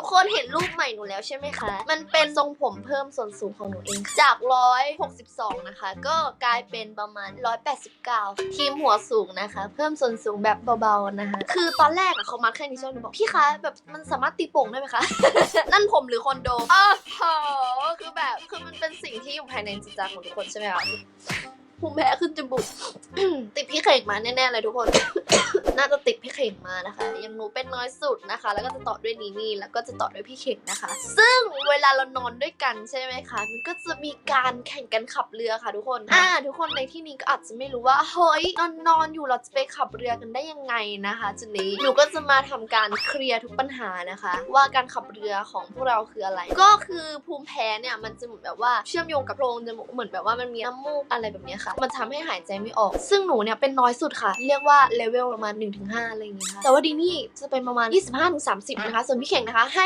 ทุกคนเห็นรูปใหม่หนูแล้วใช่ไหมคะ มันเป็นทรงผมเพิ่มส่วนสูงของหนูเองค่ะจาก 162 นะคะ ก็กลายเป็นประมาณ 189 ทีมหัวสูงนะคะ เพิ่มส่วนสูงแบบเบาๆนะคะ คือตอนแรกอะเขามาแค่นี้ใช่ไหมหนูบอกพี่คะแบบมันสามารถตีโป่งได้ไหมคะ นั่นผมหรือคอนโดอ้าวโหคือแบบคือมันเป็นสิ่งที่อยู่ภายในจิตใจของทุกคนใช่ไหมคะภูมิแพ้ขึ้นจมูก ติดพี่เข่งมาแน่ๆเลยทุกคน น่าจะติดพี่เข่งมานะคะ ยังหนูเป็นน้อยสุดนะคะ แล้วก็จะต่อด้วยนีนี่แล้วก็จะต่อด้วยพี่เข่งนะคะ ซึ่งเวลาเรานอนด้วยกันใช่ไหมคะ มันก็จะมีการแข่งกันขับเรือค่ะทุกคนอ่าทุกคนในที่นี้ก็อาจจะไม่รู้ว่าเฮ้ยนอนนอนอยู่เราจะไปขับเรือกันได้ยังไงนะคะจุดนี้หนูก็จะมาทำการเคลียร์ทุกปัญหานะคะ ว่าการขับเรือของพวกเราคืออะไร ก็คือภูมิแพ้เนี่ยมันจะเหมือนแบบว่าเชื่อมโยงกับโพรงจมูกเหมือนแบบว่ามันมีน้ำมูกอะไรแบบนี้ค่ะ มันทำให้หายใจไม่ออก ซึ่งหนูเนี่ยเป็นน้อยสุดค่ะ เรียกว่าเลเวลประมาณ1-5อะไรอย่างเงี้ยค่ะแต่ว่าดีนี่จะเป็นประมาณ 25-30 นะคะ ส่วนพี่เข่งนะคะ ให้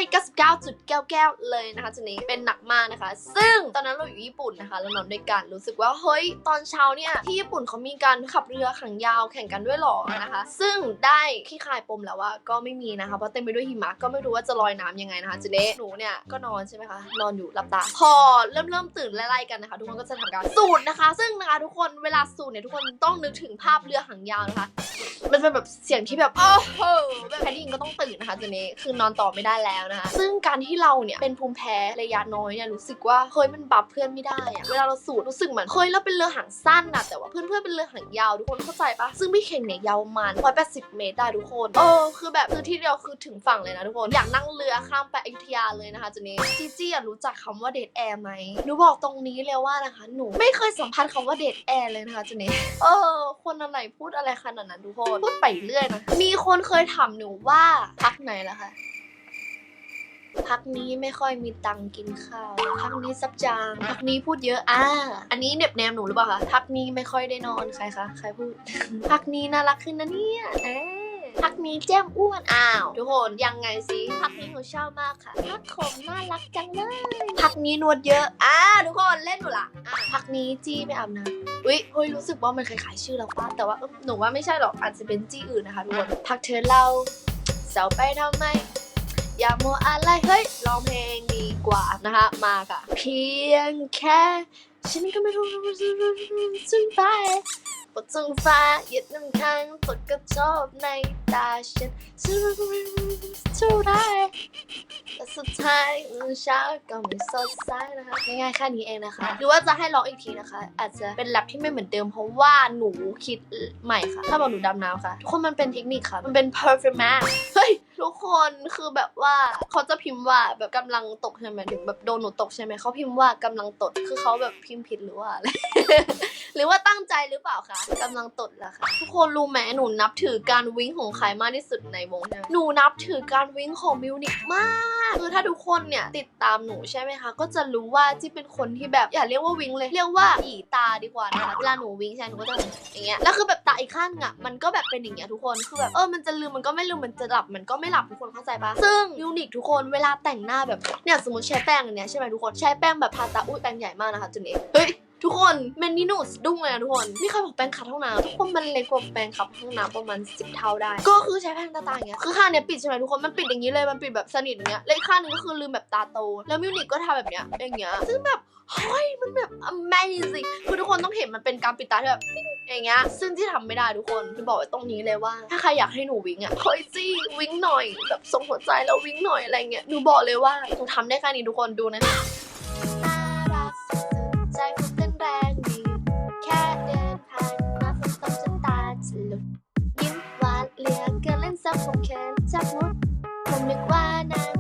99.99เลยนะคะจุดนี้เป็นหนักมากนะคะ ซึ่งตอนนั้นเราอยู่ญี่ปุ่นนะคะเรานอนด้วยกันรู้สึกว่าเฮ้ยตอนเช้าเนี่ยที่ญี่ปุ่นเขามีการขับเรือขังยาวแข่งกันด้วยหรอนะคะ ซึ่งได้ที่คายปมแล้วว่าก็ไม่มีนะคะเพราะเต็มไปด้วยหิมะก็ไม่รู้ว่าจะลอยน้ำยังไงนะคะจุดนี้หนูเนี่ยก็นอนใช่ไหมคะนอนอยู่หลับตา พอเริ่มเริ่มตื่นไล่ๆกันนะคะ ทุกคนก็จะทำการสูดนะคะ ซึ่งนะคะทุกคนเวลาสูดเนี่ยทุกคนต้องนึกถึงภาพเรือหางยาวนะคะ มันเป็นแบบเสียงที่แบบโอ้โหแบบใครได้ยินก็ต้องตื่นนะคะจุนี้คือนอนต่อไม่ได้แล้วนะคะ ซึ่งการที่เราเนี่ยเป็นภูมิแพ้ระยะน้อยเนี่ยรู้สึกว่าเฮ้ยมันบับเพื่อนไม่ได้อะเวลาเราสูดรู้สึกเหมือนเฮ้ยเราเป็นเรือหางสั้นนะแต่ว่าเพื่อนๆเป็นเรือหางยาวทุกคนเข้าใจปะซึ่งพี่เข่งเนี่ยยาวประมัน180เมตรได้ทุกคนเออคือแบบคือที่เดียวคือถึงฝั่งเลยนะทุกคนอยากนั่งเรือข้ามไปอยุธยาเลยนะคะจุนี้จีจี้รู้จักคำว่าเดทแอร์ไหมหนูบอกตรงนี้เลยว่านะคะหนูไม่เคยสัมผัสคำว่าเดทแอร์เลยนะคะจุดนี้เออ คนอะไรพูดอะไรขนาดนั้นทุกคนพูดไปเรื่อยนะ มีคนเคยถามหนูว่าพักไหนล่ะคะ พักนี้ไม่ค่อยมีตังค์กินข้าว พักนี้ซับจาง พักนี้พูดเยอะ อ่า อันนี้เน็บแนมหนูหรือเปล่าคะ พักนี้ไม่ค่อยได้นอนใครคะ ใครพูด พักนี้น่ารักขึ้นนะเนี่ยเอ๊ พักนี้แจ้มอ้วนอ้าวทุกคนยังไงสิพักนี้หนูชอบมากค่ะพักผมน่ารักจังเลยพักนี้นวดเยอะอ่าทุกคนเล่นหนูละอ่าพักนี้จี้ไม่อาบน้ำอุ้ยเฮ้ยรู้สึกว่ามันคล้ายๆชื่อเราป้าแต่ว่าเอ้ยหนูว่าไม่ใช่หรอกอาจจะเป็นจี้อื่นนะคะทุกคนพักเธอเราเสาไปทำไมอย่ามัวอะไรเฮ้ยร้องเพลงดีกว่านะคะมาค่ะ เพียงแค่ ฉันก็ไม่รู้จึงไป ปดจงฟ้าหยุดน้ำค้างตกกระทบในตาฉันฉันก็ไม่รู้แต่สุดท้ายมื้อเช้าก็ไม่สดใสนะคะง่ายๆแค่นี้เองนะคะ หรือว่าจะให้ร้องอีกทีนะคะ อาจจะเป็นแรปที่ไม่เหมือนเดิมเพราะว่าหนูคิดใหม่ค่ะ ถ้าบอกหนูดำน้ำค่ะทุกคนมันเป็นเทคนิคค่ะ มันเป็น performance เฮ้ยทุกคนคือแบบว่าเขาจะพิมพ์ว่าแบบกำลังตกใช่ไหมถึงแบบโดนหนูตกใช่ไหมเขาพิมพ์ว่ากำลังตดคือเขาแบบพิมพ์ผิดหรือว่าอะไร หรือว่าตั้งใจหรือเปล่าคะกำลังตดละค่ะทุกคนรู้ไหมหนูนับถือการวิ่งของใครมากที่สุดในวงเนี่ยหนูนับถือการวิ่งของมิวนิกมาก คือถ้าทุกคนเนี่ยติดตามหนูใช่ไหมคะ ก็จะรู้ว่าที่เป็นคนที่แบบอย่าเรียกว่าวิ่งเลย เรียกว่าอีตาดีกว่านะคะเวลาหนูวิ่งใช่หนูก็จะอย่างเงี้ยแล้วคือแบบตาอีกข้างอะมันก็แบบเป็นอย่างเงี้ยทุกคนคือแบบเออมันจะลืมมันก็ไม่ลืมมันจะหลับมันก็ไม่หลับทุกคนเข้าใจปะซึ่งมิวนิกทุกคนเวลาแต่งหน้าแบบเนี่ยสมมติใช้แป้งอันเนี้ยใช่ไหมทุกคนใช้แป้งแบบทาตาอุ้ยแป้งใหญ่มากนะคะจุนเฮ้ย ทุกคนแมนนี่หนูสดุ้งเลยนะทุกคนนี่ใครบอกแปรงขัดห้องน้ำทุกคนมันเล็กกว่าแปรงขัดห้องน้ำประมาณสิบเท่าได้ ก็คือใช้แปรงตาตาอย่างเงี้ยคือข้างเนี้ยปิดใช่ไหมทุกคนมันปิดอย่างนี้เลยมันปิดแบบสนิทอย่างเงี้ยแล้วอีกข้างหนึงก็คือลืมแบบตาโต แล้วมิวนิกก็ทำแบบเนี้ยอย่างเงี้ยซึ่งแบบเฮ้ยมันแบบ amazing คือทุกคนต้องเห็นมันเป็นการปิดตาที่แบบปิ๊งอย่างเงี้ยซึ่งที่ทำไม่ได้ทุกคนคือบอกไว้ตรงนี้เลยว่า ถ้าใครอยากให้หนูวิ่งอะเฮ้ยจี้วิ่งหน่อยแบบส่งหัวใจแล้ววิ่งหน่อยอะไรเงี้ยหนูบอกเลยว่าหนูทำได้แค่นี้ทุกคนดูนะ การเล่นซับผมแข็มจับมุดผมนึกว่านาย